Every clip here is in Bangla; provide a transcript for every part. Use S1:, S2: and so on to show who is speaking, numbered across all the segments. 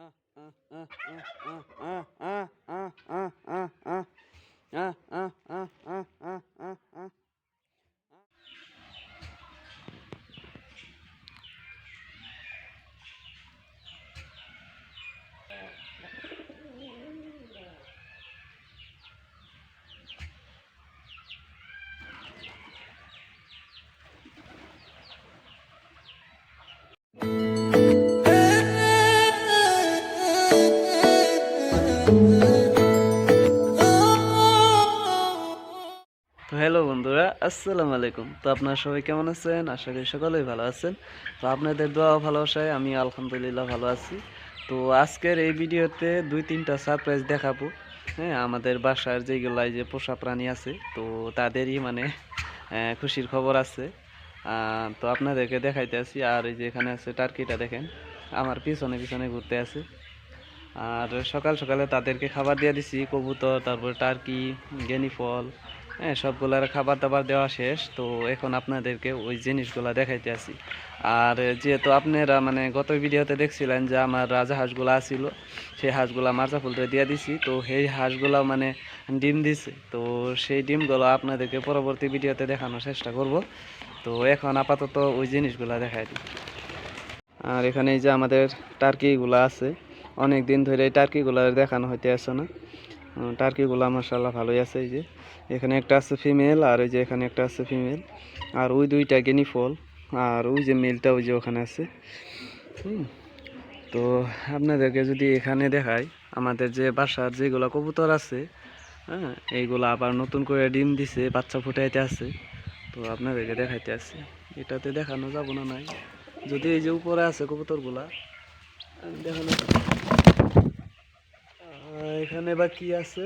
S1: ആ ആ ആ ആ ആ ആ তো হ্যালো বন্ধুরা, আসসালামু আলাইকুম। তো আপনারা সবাই কেমন আছেন? আশা করি সকলেই ভালো আছেন। তো আপনাদের দোয়া ভালোবাসায় আমি আলহামদুলিল্লাহ ভালো আছি। তো আজকের এই ভিডিওতে দুই তিনটা সারপ্রাইজ দেখাবো। হ্যাঁ আমাদের বাসার যেগুলাই যে পোষা প্রাণী আছে, তো তাদেরই মানে খুশির খবর আছে। তো আপনাদেরকে দেখাইতে আছি আর এই যে এখানে আছে টার্কিটা দেখেন, আমার পিছনে পিছনে ঘুরতে আছে। আর সকাল সকালে তাদেরকে খাবার দিয়ে দিছি, কবুতর, তারপর টার্কি, গেনি ফল হ্যাঁ সবগুলার খাবার দাবার দেওয়া শেষ। তো এখন আপনাদেরকে ওই জিনিসগুলা দেখাইতে আসি। আর যেহেতু আপনারা মানে গত ভিডিওতে দেখছিলেন যে আমার রাজা হাঁসগুলা আসিল সেই হাঁসগুলা মার্চা ফুলতে দিয়ে দিছি। তো সেই হাঁসগুলা মানে ডিম দিছে। তো সেই ডিমগুলো আপনাদেরকে পরবর্তী ভিডিওতে দেখানোর চেষ্টা করব। তো এখন আপাতত ওই জিনিসগুলা দেখাই দিই। আর এখানে এই যে আমাদের টার্কিগুলো আছে, অনেক দিন ধরে এই টার্কিগুলো দেখানো হইতে আসে না। টার্কিগুলো মাসাল্লাহ ভালোই আছে এই যে। এখানে একটা আছে ফিমেল আর ওই যে এখানে একটা আছে ফিমেল আর ওই দুইটা গেনি ফল আর ওই যে মেলটা ওই যে ওখানে আছে। তো আপনাদেরকে যদি এখানে দেখাই, আমাদের যে বাসার যেগুলো কবুতর আছে হ্যাঁ এইগুলো আবার নতুন করে ডিম দিছে, বাচ্চা ফুটাইতে আছে। তো আপনাদেরকে দেখাইতে আছে এটাতে দেখানো যাব না নাই। যদি এই যে উপরে আছে কবুতরগুলা দেখানো এখানে বা কি আছে?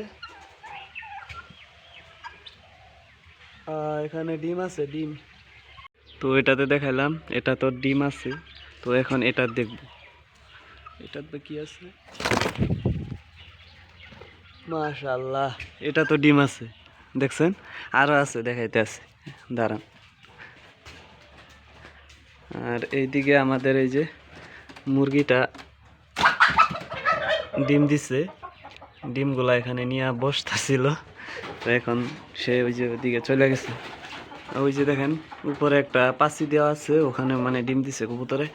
S1: এখানে ডিম আছে, ডিম। তো এটাতে দেখাইলাম এটা তো ডিম আছে। তো এখন এটা দেখব। এটাতে কি আছে? মাশাল্লাহ এটা তো ডিম আছে। দেখছেন? আরও আছে, দেখাইতে আছে। দাঁড়ান। আর এইদিকে আমাদের এই যে মুরগিটা ডিম দিছে। ডিমগুলা এখানে নিয়ে বসতেছিল। তো এখন সে ওই যে ওদিকে চলে গেছে। ওই যে দেখেন, উপরে একটা পাসি দেওয়া আছে, ওখানে মানে ডিম দিছে কবুতরে।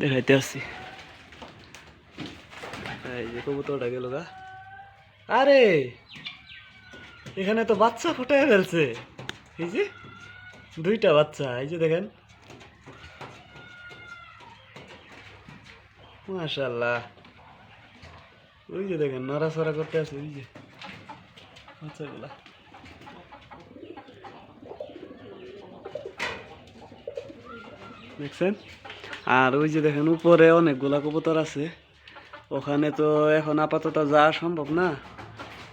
S1: দেখাইতে আসছি এই যে কবুতরটা গেল গা। আরে! এখানে তো বাচ্চা ফুটাই ফেলছে। এই যে দুইটা বাচ্চা, এই যে দেখেন। মাশাল্লাহ ওই যে দেখেন, নড়াচড়া করতে আছে, ওই যে। বাচ্চাগুলা দেখছেন? আর ওই যে দেখেন, উপরে অনেকগুলা কবুতর আছে। ওখানে তো এখন আপাতত যাওয়া সম্ভব না।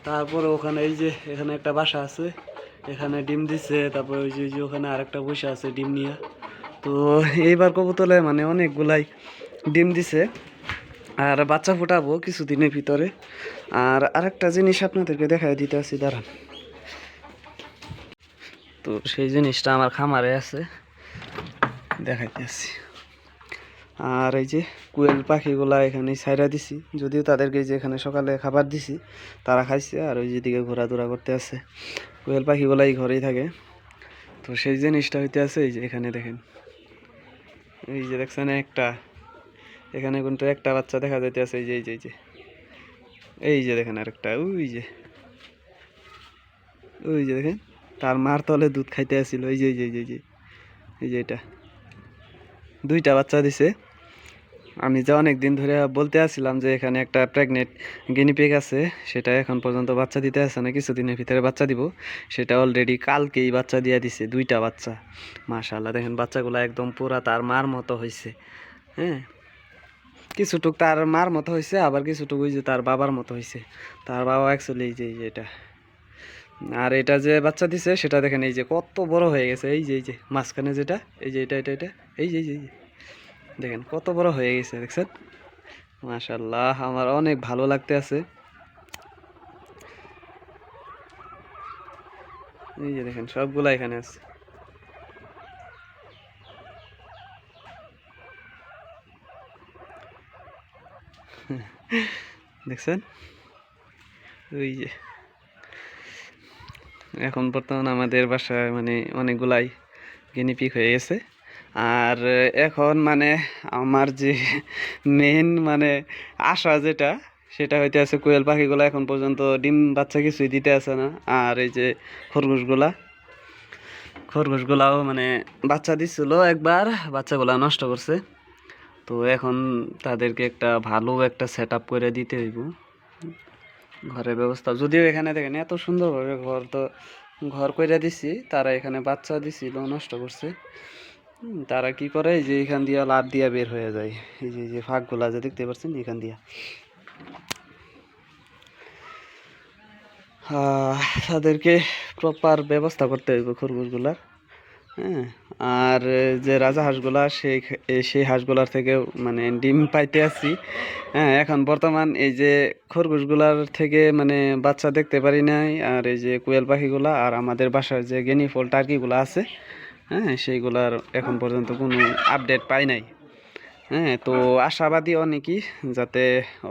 S1: তারপরে ওখানে এই যে, এখানে একটা বাসা আছে। এখানে ডিম দিছে, তারপরে ওই যে ওই যে ওখানে আরেকটা বসে আছে ডিম নিয়ে। তো এইবার কবুতরে মানে অনেকগুলাই ডিম দিছে। আর বাচ্চা ফুটাবো কিছুদিনের ভিতরে। আর আরেকটা জিনিস আপনাদেরকে দেখাই দিতে আসি দাঁড়ান। তো সেই জিনিসটা আমার খামারে আছে, দেখাইতে আসি আর এই যে কুয়েল পাখিগুলা এখানে ছাইরা দিছি, যদিও তাদেরকে যে এখানে সকালে খাবার দিছি, তারা খাইছে আর ওই যেদিকে ঘোরাধুরা করতে আছে, কুয়েল পাখিগুলা এই ঘরেই থাকে। তো সেই জিনিসটা হইতে আছে, এই যে এখানে দেখেন। এই যে দেখছেন একটা এখানে কিন্তু একটা বাচ্চা দেখা যাইতে আছে এই যে এই যে এই যে। এই যে দেখেন আরেকটা, ওই যে। ওই যে দেখেন, তার মার তলে দুধ খাইতে আসছিল এই যে এই যে এই যে এই যে এটা। দুইটা বাচ্চা দিছে। আমি যে অনেক দিন ধরে বলতে আসছিলাম যে এখানে একটা প্রেগনেন্ট গিনিপিগ আছে, সেটা এখন পর্যন্ত বাচ্চা দিতে আসে না কিছুদিনের ভিতরে বাচ্চা দিব। সেটা অলরেডি কালকেই বাচ্চা দিয়ে দিছে, দুইটা বাচ্চা। মাশাল্লাহ দেখেন বাচ্চাগুলো একদম পুরা তার মার মতো হয়েছে হ্যাঁ? কিছুটুক তার মার মতো হয়েছে আবার কিছুটুক ওই যে তার বাবার মতো হয়েছে তার বাবা অ্যাকচুয়ালি এই যে এটা। আর এটা যে বাচ্চা দিছে, সেটা দেখেন এই যে কত বড় হয়ে গেছে। এই যে এই যে, মাঝখানে যেটা, এই যে এটা এটা এটা, এই যে এই যে এই যে। দেখেন কত বড় হয়ে গেছে, দেখছেন? মাশাল্লাহ আমার অনেক ভালো লাগতে আছে। এই যে দেখেন, সবগুলা এখানে আছে। দেখছেন? ওই যে। এখন বর্তমান আমাদের বাসায় মানে অনেকগুলাই গিনিপিক হয়ে গেছে। আর এখন মানে আমার যে মেন মানে আশা যেটা, সেটা হইতে আছে কোয়েল পাখিগুলো এখন পর্যন্ত ডিম বাচ্চা কিছুই দিতে আছে না। আর এই যে খরগোশগুলা, খরগোশগুলাও মানে বাচ্চা দিছিল একবার, বাচ্চাগুলা নষ্ট করছে। তো এখন তাদেরকে একটা ভালো একটা সেট আপ করে দিতে হইব। ঘরের ব্যবস্থা, যদিও এখানে দেখেন এত সুন্দরভাবে ঘর তো, ঘর কইরা দিছি, তারা এখানে বাচ্চা দিছি দিছিল নষ্ট করছে। তারা কি করে যে এখান দিয়া লাভ দিয়া বের হয়ে যায়। এই যে যে ফাঁকগুলা যে দেখতে পাচ্ছেন এখান দিয়া। তাদেরকে প্রপার ব্যবস্থা করতে হইব খরগোশগুলার হ্যাঁ আর যে রাজা হাঁসগুলা, সেই সেই হাঁসগুলার থেকে মানে ডিম পাইতে আছি হ্যাঁ এখন বর্তমান এই যে খরগোশগুলার থেকে মানে বাচ্চা দেখতে পারি নাই, আর এই যে কোয়েল পাখিগুলা, আর আমাদের বাসার যে গেনি ফল টার্কিগুলো আছে হ্যাঁ সেইগুলার এখন পর্যন্ত কোনো আপডেট পাই নাই। হ্যাঁ তো আশাবাদী অনেকই যাতে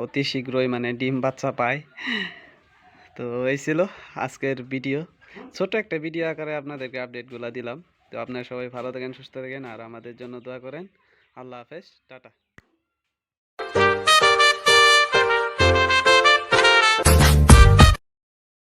S1: অতি শীঘ্রই মানে ডিম বাচ্চা পায় তো এই ছিল আজকের ভিডিও। ছোট একটা ভিডিও আকারে আপনাদেরকে আপডেটগুলো দিলাম। তো আপনারা সবাই ভালো থাকেন, সুস্থ থাকেন আর আমাদের জন্য দোয়া করেন। আল্লাহ হাফেজ, টাটা।